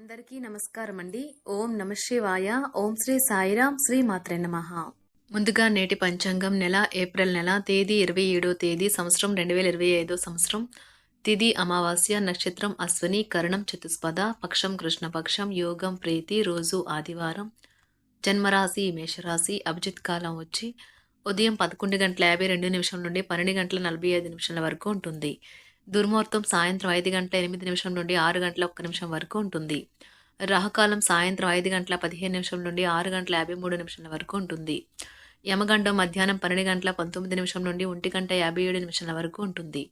అందరికీ నమస్కారం అండి ఓం నమ శివాయ. ఓం శ్రీ సాయిరాం శ్రీ మాత్రే నమః. ముందుగా నేటి పంచాంగం నెల ఏప్రిల్ నెల తేదీ ఇరవై ఏడో తేదీ సంవత్సరం రెండు వేల ఇరవై ఐదో సంవత్సరం. తిది అమావాస్య నక్షత్రం అశ్వని కరణం చతుస్పద పక్షం కృష్ణపక్షం యోగం ప్రీతి రోజు ఆదివారం. జన్మరాశి మేషరాశి అభిజిత్ కాలం వచ్చి ఉదయం పదకొండు గంటల యాభై రెండు నిమిషం నుండి పన్నెండు గంటల నలభై ఐదు నిమిషాల వరకు ఉంటుంది. దుర్ముహూర్తం సాయంత్రం ఐదు గంటల ఎనిమిది నిమిషం నుండి ఆరు గంటల ఒక్క నిమిషం వరకు ఉంటుంది. రాహుకాలం సాయంత్రం ఐదు గంటల పదిహేను నిమిషం నుండి ఆరు గంటల యాభై మూడు నిమిషాల వరకు ఉంటుంది. యమగండం మధ్యాహ్నం పన్నెండు గంటల పంతొమ్మిది నిమిషం నుండి ఒంటి గంట యాభై ఏడు నిమిషాల వరకు ఉంటుంది.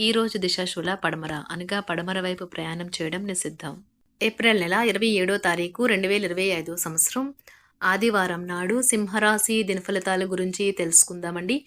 ఈ రోజు దిశాశూల పడమర అనగా పడమర వైపు ప్రయాణం చేయడం నిషిద్ధం. ఏప్రిల్ నెల ఇరవై ఏడో తారీఖు రెండు వేల ఇరవై ఐదో సంవత్సరం. ఆదివారం నాడు సింహరాశి దినఫలితాల గురించి తెలుసుకుందామండి.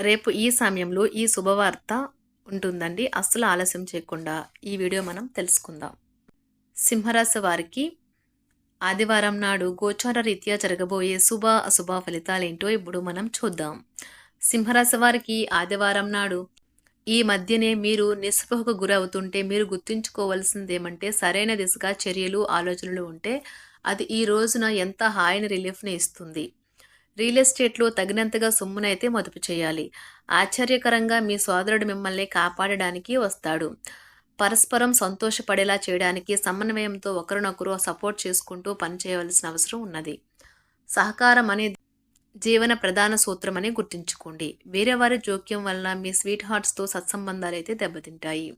రేపు ఈ సమయంలో ఈ శుభవార్త ఉంటుందండి. అస్సలు ఆలస్యం చేయకుండా ఈ వీడియో మనం తెలుసుకుందాం. సింహరాశి వారికి ఆదివారం నాడు గోచార రీత్యా జరగబోయే శుభ అశుభ ఫలితాలేంటో ఇప్పుడు మనం చూద్దాం. సింహరాశి వారికి ఆదివారం నాడు ఈ మధ్యనే మీరు నిస్పృహకు గురవుతుంటే మీరు గుర్తుంచుకోవాల్సింది ఏమంటే సరైన దిశగా చర్యలు ఆలోచనలు ఉంటే అది ఈ రోజున ఎంత హాయిని రిలీఫ్ని ఇస్తుంది. రియల్ ఎస్టేట్లో తగినంతగా సొమ్మునైతే మదుపు చేయాలి. ఆశ్చర్యకరంగా మీ సోదరుడు మిమ్మల్ని కాపాడడానికి వస్తాడు. పరస్పరం సంతోషపడేలా చేయడానికి సమన్వయంతో ఒకరినొకరు సపోర్ట్ చేసుకుంటూ పనిచేయవలసిన అవసరం ఉన్నది. సహకారం అనేది జీవన ప్రధాన సూత్రమని గుర్తుంచుకోండి. వేరే వారి జోక్యం వలన మీ స్వీట్ హార్ట్స్తో సత్సంబంధాలు అయితే దెబ్బతింటాయి.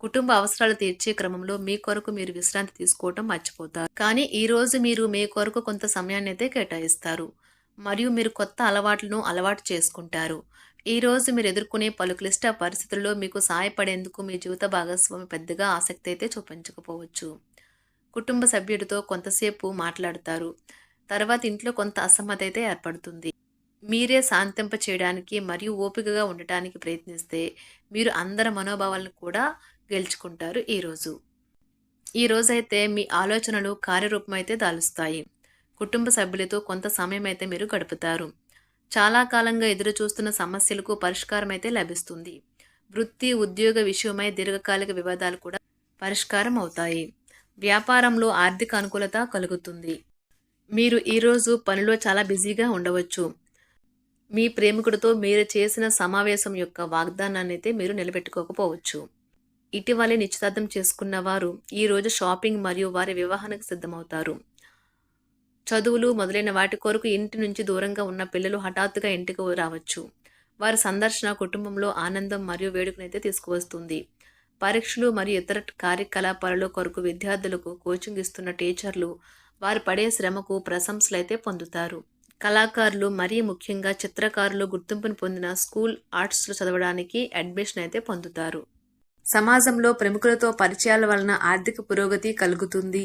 కుటుంబ అవసరాలు తీర్చే క్రమంలో మీ కొరకు మీరు విశ్రాంతి తీసుకోవటం మర్చిపోతారు. కానీ ఈరోజు మీరు మీ కొరకు కొంత సమయాన్ని అయితే కేటాయిస్తారు. మరియు మీరు కొత్త అలవాట్లను అలవాటు చేసుకుంటారు. ఈరోజు మీరు ఎదుర్కొనే పలు క్లిష్ట పరిస్థితుల్లో మీకు సహాయపడేందుకు మీ జీవిత భాగస్వామి పెద్దగా ఆసక్తి అయితే చూపించకపోవచ్చు. కుటుంబ సభ్యుడితో కొంతసేపు మాట్లాడతారు. తర్వాత ఇంట్లో కొంత అసమ్మతి అయితే ఏర్పడుతుంది. మీరే శాంతింప చేయడానికి మరియు ఓపికగా ఉండటానికి ప్రయత్నిస్తే మీరు అందరి మనోభావాలను కూడా గెలుచుకుంటారు ఈరోజు ఈ రోజైతే మీ ఆలోచనలు కార్యరూపమైతే దాలుస్తాయి. కుటుంబ సభ్యులతో కొంత సమయం అయితే మీరు గడుపుతారు. చాలా కాలంగా ఎదురు చూస్తున్న సమస్యలకు పరిష్కారం అయితే లభిస్తుంది. వృత్తి ఉద్యోగ విషయమై దీర్ఘకాలిక వివాదాలు కూడా పరిష్కారం అవుతాయి వ్యాపారంలో ఆర్థిక అనుకూలత కలుగుతుంది. మీరు ఈరోజు పనిలో చాలా బిజీగా ఉండవచ్చు. మీ ప్రేమికుడితో మీరు చేసిన సమావేశం యొక్క వాగ్దానాన్ని అయితే మీరు నిలబెట్టుకోకపోవచ్చు. ఇటీవలే నిశ్చితార్థం చేసుకున్న వారు ఈరోజు షాపింగ్ మరియు వారి వివాహానికి సిద్ధమవుతారు. చదువులు మొదలైన వాటి కొరకు ఇంటి నుంచి దూరంగా ఉన్న పిల్లలు హఠాత్తుగా ఇంటికి రావచ్చు. వారి సందర్శన కుటుంబంలో ఆనందం మరియు వేడుకనైతే తీసుకువస్తుంది. పరీక్షలు మరియు ఇతర కార్యకలాపాలలో కొరకు విద్యార్థులకు కోచింగ్ ఇస్తున్న టీచర్లు వారు పడే శ్రమకు ప్రశంసలు అయితే పొందుతారు. కళాకారులు మరీ ముఖ్యంగా చిత్రకారులు గుర్తింపును పొందిన స్కూల్ ఆర్ట్స్లో చదవడానికి అడ్మిషన్ అయితే పొందుతారు. సమాజంలో ప్రముఖులతో పరిచయాల వలన ఆర్థిక పురోగతి కలుగుతుంది.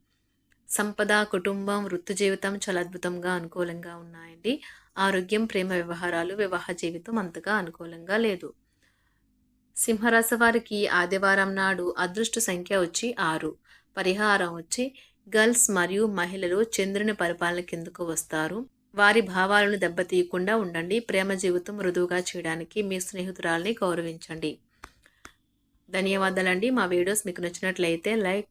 సంపద కుటుంబం వృత్తి జీవితం చాలా అద్భుతంగా అనుకూలంగా ఉన్నాయండి. ఆరోగ్యం ప్రేమ వ్యవహారాలు వివాహ జీవితం అంతగా అనుకూలంగా లేదు. సింహరాశి వారికి ఆదివారం నాడు అదృష్ట సంఖ్య వచ్చి ఆరు. పరిహారం వచ్చి గర్ల్స్ మరియు మహిళలు చంద్రుని పరిపాలన కిందకు వస్తారు. వారి భావాలను దెబ్బతీయకుండా ఉండండి. ప్రేమ జీవితం మృదువుగా చేయడానికి మీ స్నేహితురాల్ని గౌరవించండి. ధన్యవాదాలండి. మా వీడియోస్ మీకు నచ్చినట్లయితే లైక్